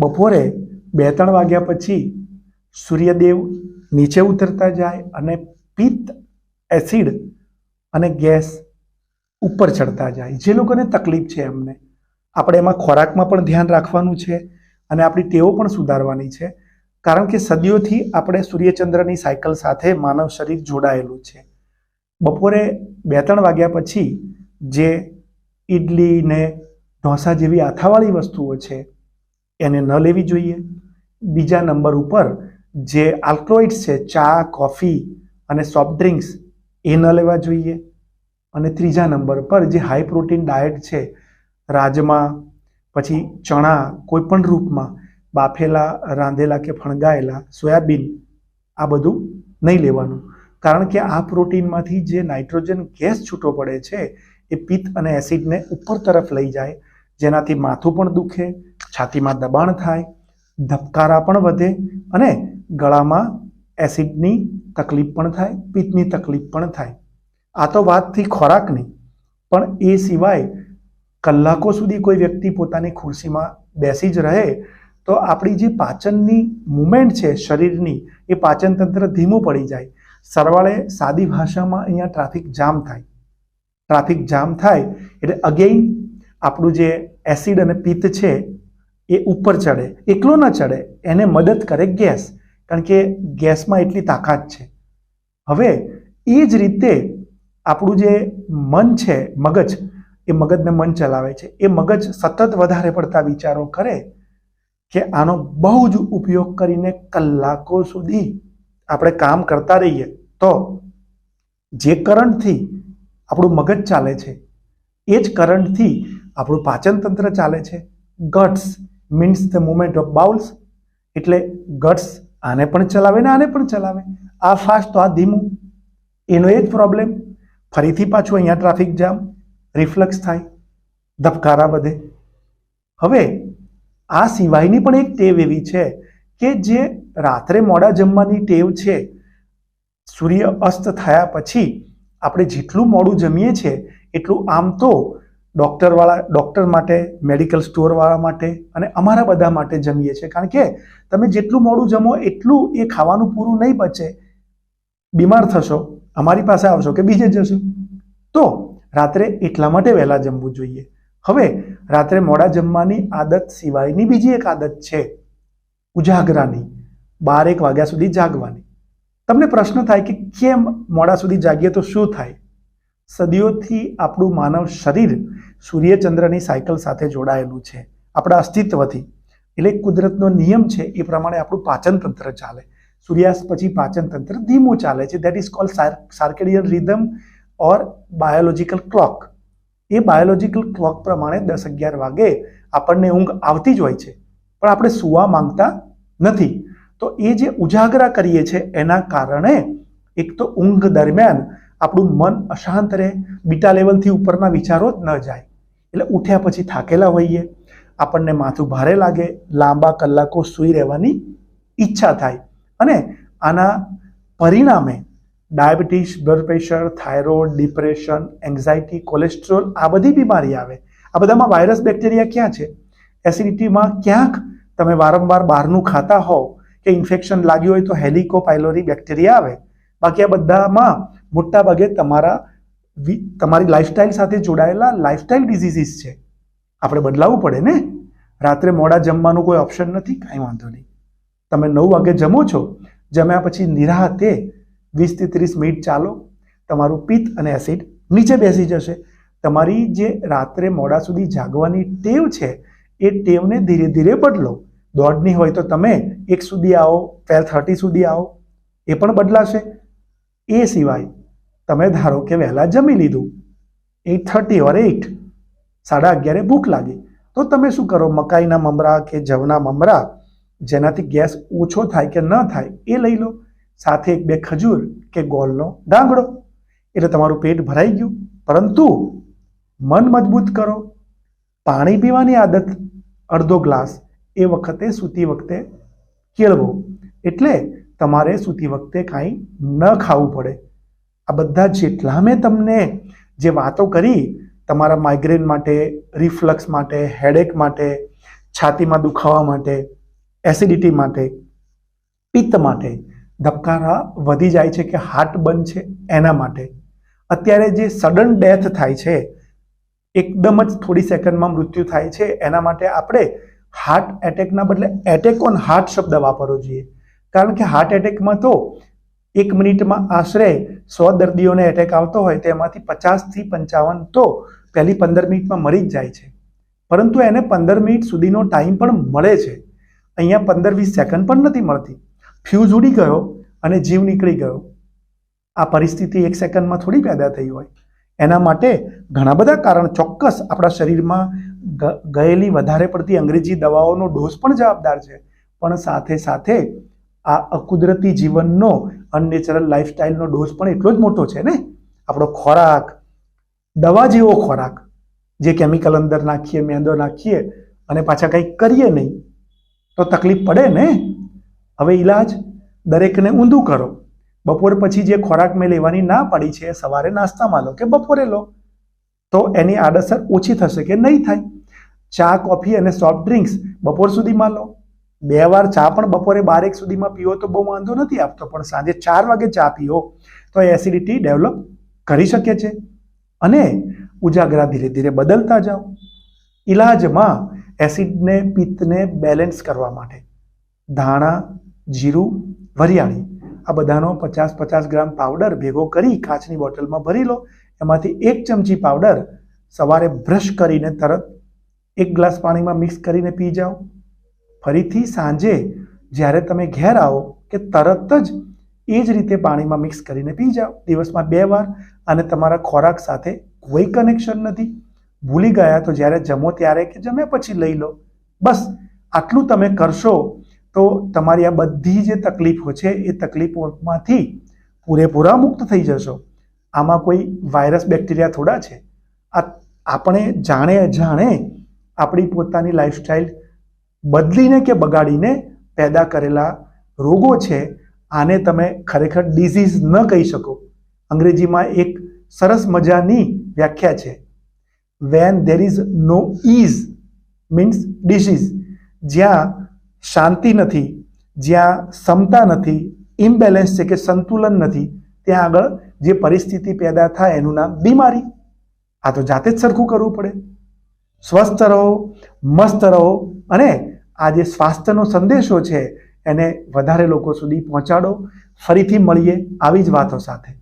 બપોરે બે ત્રણ વાગ્યા પછી સૂર્યદેવ નીચે ઉતરતા જાય અને પિત્ત એસિડ અને ગેસ ઉપર ચડતા જાય. જે લોકોને તકલીફ છે એમને. આપણે એમાં ખોરાકમાં પણ ધ્યાન રાખવાનું છે અને આપણી ટેવો પણ સુધારવાની છે. કારણ કે સદીઓથી આપણે સૂર્યચંદ્રની સાયકલ સાથે માનવ શરીર જોડાયેલું છે. બપોરે બે ત્રણ વાગ્યા પછી જે ઈડલી ને ઢોસા જેવી આથાવાળી વસ્તુઓ છે એને ન લેવી જોઈએ. બીજા નંબર ઉપર જે આલ્કોઇડ્સ છે, ચા, કોફી અને સોફ્ટ ડ્રિંક્સ, એ ન લેવા જોઈએ. અને ત્રીજા નંબર પર જે હાઈ પ્રોટીન ડાયટ છે, રાજમા, પછી ચણા, કોઈપણ રૂપમાં, બાફેલા, રાંધેલા કે ફણગાયેલા, સોયાબીન, આ બધું નહીં લેવાનું. કારણ કે આ પ્રોટીનમાંથી જે નાઇટ્રોજન ગેસ છૂટો પડે છે, એ પિત્ત અને એસિડને ઉપર તરફ લઈ જાય, જેનાથી માથું પણ દુખે છાતીમાં દબાણ થાય, ધબકારા પણ વધે અને ગળામાં એસિડની તકલીફ પણ થાય, પિત્તની તકલીફ પણ થાય. આ તો વાત થઈ ખોરાકની પણ એ સિવાય કલાકો સુધી કોઈ વ્યક્તિ પોતાની ખુરશીમાં બેસી જ રહે, તો આપણી જે પાચનની મુમેન્ટ છે શરીરની, એ પાચન તંત્ર ધીમું પડી જાય. સરવાળે સાદી ભાષામાં અહીંયા ટ્રાફિક જામ થાય. ટ્રાફિક જામ થાય એટલે અગેઇન આપણું જે એસિડ અને પિત્ત છે એ ઉપર ચડે, એકલો ન ચડે, એને મદદ કરે ગેસ. કારણ કે ગેસમાં એટલી તાકાત છે. હવે એ જ રીતે આપણું જે મન છે, મગજ, એ મગજને મન ચલાવે છે. એ મગજ સતત વધારે પડતા વિચારો કરે કે આનો બહુ જ ઉપયોગ કરીને કલાકો સુધી આપણે કામ કરતા રહીએ. તો જે કરંટથી આપણું મગજ ચાલે છે, એ જ કરંટથી આપણું પાચન તંત્ર ચાલે છે. Guts means the movement of bowels એટલે ગટ્સ આને પણ ચલાવે ને આને પણ ચલાવે. આ ફાસ્ટ તો આ ધીમું. એનો એ જ પ્રોબ્લેમ ફરીથી પાછું અહીંયા ટ્રાફિક જામ રિફ્લક્સ થાય, ધબકારા વધે. હવે, આ સિવાયની પણ એક ટેવ એવી છે કે જે રાત્રે મોડા જમવાની ટેવ છે, સૂર્ય અસ્ત થયા પછી આપણે જેટલું મોડું જમીએ છીએ, એટલું આમ તો ડૉક્ટરવાળા, ડૉક્ટર માટે, મેડિકલ સ્ટોરવાળા માટે અને અમારા બધા માટે જમીએ છીએ. કારણ કે તમે જેટલું મોડું જમો, એટલું એ ખાવાનું પૂરું નહીં બચે બીમાર થશો, અમારી પાસે આવશો કે બીજે જશો? તો રાત્રે એટલા માટે વહેલા જમવું જોઈએ. હવે રાત્રે મોડા જમવાની આદત સિવાયની બીજી એક આદત છે ઉજાગરાની. બાર એક વાગ્યા સુધી જાગવાની. તમને પ્રશ્ન થાય કે કેમ મોડા સુધી જાગીએ તો શું થાય? સદીઓથી આપણું માનવ શરીર સૂર્યચંદ્રની સાયકલ સાથે જોડાયેલું છે. આપણા અસ્તિત્વથી. એટલે કુદરતનો નિયમ છે એ પ્રમાણે આપણું પાચન તંત્ર ચાલે. સૂર્યાસ્ત પછી પાચન તંત્ર ધીમું ચાલે છે. That is call circadian rhythm or biological clock A biological clock પ્રમાણે દસ અગિયાર વાગે આપણને ઊંઘ આવતી જ હોય છે. પણ આપણે સુવા માંગતા નથી. તો એ જે ઉજાગરા કરીએ છીએ એના કારણે એક તો ઊંઘ દરમિયાન આપણું મન અશાંત રહે. બીટા લેવલથી ઉપરના વિચારો જ ન જાય. એટલે ઉઠ્યા પછી થાકેલા હોઈએ, આપણને માથું ભારે લાગે, લાંબા કલાકો સૂઈ રહેવાની ઈચ્છા થાય. અને આના પરિણામે diabetes, blood pressure, thyroid, depression anxiety cholesterol આ બધી બીમારી આવે. આ બધામાં વાયરસ બેક્ટેરિયા ક્યાં છે? એસિડિટીમાં ક્યાંક તમે વારંવાર બહારનું ખાતા હોવ કે ઇન્ફેક્શન લાગ્યું હોય તો હેલિકોપાઇલોરી બેક્ટેરિયા આવે. બાકી આ બધામાં મોટાભાગે તમારા તમારી લાઈફસ્ટાઈલ સાથે જોડાયેલા લાઈફસ્ટાઈલ ડિઝીઝીસ છે. આપણે બદલાવવું પડે ને? રાત્રે મોડા જમવાનું કોઈ ઓપ્શન નથી? કાંઈ વાંધો નહીં. તમે નવ વાગે જમો છો, જમ્યા પછી નિરાહતે વીસથી ત્રીસ મિનિટ ચાલો, તમારું પિત્ત અને એસિડ નીચે બેસી જશે. તમારી જે રાત્રે મોડા સુધી જાગવાની ટેવ છે, એ ટેવને ધીરે ધીરે બદલો. દોઢની હોય તો તમે એક સુધી આવો ટ્વેલ્વ થર્ટી સુધી આવો. એ પણ બદલાશે. એ સિવાય તમે ધારો કે વહેલા જમી લીધું. એટ થર્ટી ઓર એઇટ સાડા અગિયારે ભૂખ લાગી. તો તમે શું કરો? મકાઈના મમરા કે જવના મમરા, જેનાથી ગેસ ઓછો થાય કે ન થાય, એ લઈ લો. સાથે એક બે ખજૂર કે ગોળનો ડાંગડો. એટલે તમારું પેટ ભરાઈ ગયું. પરંતુ મન મજબૂત કરો. પાણી પીવાની આદત અડધો ગ્લાસ એ વખતે સૂતી વખતે કેળવો. એટલે તમારે સૂતી વખતે કાંઈ ન ખાવું પડે. આ બધા જેટલા મેં તમને જે વાતો કરી, તમારા માઇગ્રેન માટે રિફ્લક્સ માટે હેડેક માટે, છાતીમાં દુખાવા માટે એસિડિટી માટે, પિત્ત માટે, ધબકારા વધી જાય છે કે હાર્ટ બંધ છે એના માટે. અત્યારે જે સડન ડેથ થાય છે, એકદમ જ થોડી સેકન્ડમાં મૃત્યુ થાય છે એના માટે આપણે હાર્ટ એટેકના બદલે એટેક ઓન હાર્ટ શબ્દ વાપરવો જોઈએ. કારણ કે હાર્ટ એટેકમાં તો એક મિનિટમાં આશરે સો દર્દીઓને એટેક આવતો હોય તેમાંથી પચાસથી પંચાવન તો પહેલી પંદર મિનિટમાં મરી જ જાય છે. પરંતુ એને પંદર મિનિટ સુધીનો ટાઈમ પણ મળે છે. અહીંયા પંદર વીસ સેકન્ડ પણ નથી મળતી. ફ્યુઝ ઉડી ગયો અને જીવ નીકળી ગયો. આ પરિસ્થિતિ એક સેકન્ડમાં થોડી પેદા થઈ હોય. એના માટે ઘણા બધા કારણ ચોક્કસ આપણા શરીરમાં ગયેલી વધારે પડતી અંગ્રેજી દવાઓનો ડોઝ પણ જવાબદાર છે. પણ સાથે સાથે આ અકુદરતી જીવનનો અનનેચરલ લાઈફસ્ટાઈલનો ડોઝ પણ એટલો જ મોટો છે ને? આપણો ખોરાક, દવા જેવો ખોરાક, જે કેમિકલ અંદર નાખીએ, મેંદો નાખીએ અને પાછા કંઈક કરીએ નહીં, તો તકલીફ પડે ને? હવે ઈલાજ દરેકને ઊંધું કરો. બપોર પછી જે ખોરાક મેં લેવાની ના પાડી છે, સવારે નાસ્તામાં લો કે બપોરે લો, તો એની આડઅસર ઓછી થશે કે નહીં થાય? ચા, કોફી અને સોફ્ટ ડ્રિંક્સ બપોર સુધીમાં લો. બે વાર ચા પણ બપોરે બારેક સુધીમાં પીવો તો બહુ વાંધો નથી આપતો, પણ સાંજે ચાર વાગે ચા પીવો તો એસિડિટી ડેવલપ કરી શકે છે. અને ઉજાગરા ધીરે ધીરે બદલતા જાઓ. ઈલાજમાં એસિડને, પિત્તને બેલેન્સ કરવા માટે ધાણા, જીરું, વરિયાળી આ બધાનો પચાસ પચાસ ગ્રામ પાવડર ભેગો કરી કાચની બોટલમાં ભરી લો. એમાંથી એક ચમચી પાવડર સવારે બ્રશ કરીને તરત એક ગ્લાસ પાણીમાં મિક્સ કરીને પી જાઓ. ફરીથી સાંજે જ્યારે તમે ઘેર આવો કે તરત જ એ જ રીતે પાણીમાં મિક્સ કરીને પી જાઓ. દિવસમાં બે વાર અને તમારા ખોરાક સાથે કોઈ કનેક્શન નથી. ભૂલી ગયા તો જ્યારે જમો ત્યારે કે જમ્યા પછી લઈ લો. બસ, આટલું તમે કરશો તો તમારી આ બધી જે તકલીફો છે એ તકલીફોમાંથી પૂરેપૂરા મુક્ત થઈ જશો. આમાં કોઈ વાયરસ બેક્ટેરિયા થોડા છે. આ આપણે જાણે અજાણે આપણી પોતાની લાઈફસ્ટાઈલ બદલીને કે બગાડીને પેદા કરેલા રોગો છે, આને તમે ખરેખર ડિઝીઝ ન કહી શકો. અંગ્રેજીમાં એક સરસ મજાની વ્યાખ્યા છે. When there is no ease means disease જ્યાં શાંતિ નથી, જ્યાં સમતા નથી ઇમ્બેલેન્સ છે કે સંતુલન નથી, ત્યાં આગળ જે પરિસ્થિતિ પેદા થાય એનું નામ બીમારી. આ તો જાતે જ સરખું કરવું પડે. સ્વસ્થ રહો, મસ્ત રહો અને આ જે સ્વાસ્થ્યનો સંદેશો છે, એને વધારે લોકો સુધી પહોંચાડો. ફરીથી મળીએ. આવી જ વાતો સાથે.